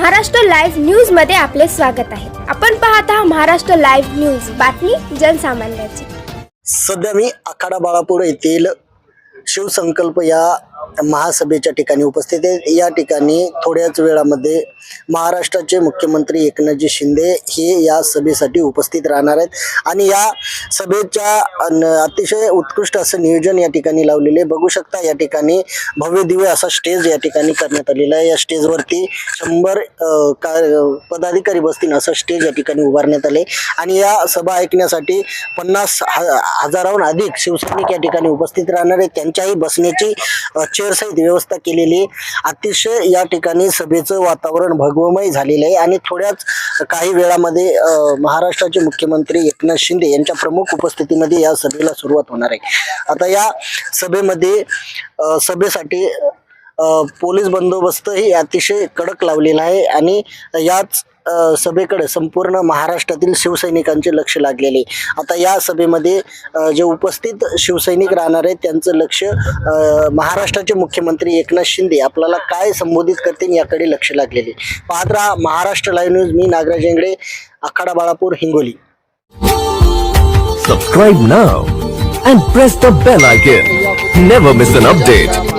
Maharashtra live न्यूजमध्ये आपले स्वागत आहे. आपण पाहत आहात महाराष्ट्र लाईव्ह न्यूज. बातमी जनसामान्याची. सध्या मी आखाडा बाळापूर येथील शिवसंकल्प या महासभेच्या ठिकाणी उपस्थित आहेत. या ठिकाणी थोड्याच वेळामध्ये महाराष्ट्राचे मुख्यमंत्री एकनाथजी शिंदे हे या सभेसाठी उपस्थित राहणार आहेत. आणि या सभेच्या अतिशय उत्कृष्ट असं नियोजन या ठिकाणी लावलेले बघू शकता या ठिकाणी भव्य दिव्य असा स्टेज या ठिकाणी करण्यात आलेला आहे. या स्टेजवरती शंभर का पदाधिकारी बसतील असं स्टेज या ठिकाणी उभारण्यात आले. आणि या सभा ऐकण्यासाठी पन्नास हजाराहून अधिक शिवसैनिक या ठिकाणी उपस्थित राहणार आहेत. त्यांच्याही बसण्याची चेअरसहित व्यवस्था केलेली अतिशय या ठिकाणी सभेचं वातावरण भगवमय झालेलं आहे आणि थोड्याच काही वेळामध्ये महाराष्ट्राचे मुख्यमंत्री एकनाथ शिंदे यांच्या प्रमुख उपस्थितीमध्ये या सभेला सुरुवात होणार आहे. आता या सभेमध्ये सभेसाठी पोलीस बंदोबस्तही अतिशय कडक लावलेला आहे आणि याच सभेकडे संपूर्ण महाराष्ट्रातील शिवसैनिकांचे लक्ष लागलेले. आता या सभेमध्ये जे उपस्थित शिवसैनिक राहणार आहेत त्यांचं लक्ष महाराष्ट्राचे मुख्यमंत्री एकनाथ शिंदे आपल्याला काय संबोधित करतील याकडे लक्ष लागलेले. आहे. पाहत राहा Maharashtra live news. Me Nagraj Ingle Akhada Balapur Hingoli. Subscribe now and press the bell icon never miss an update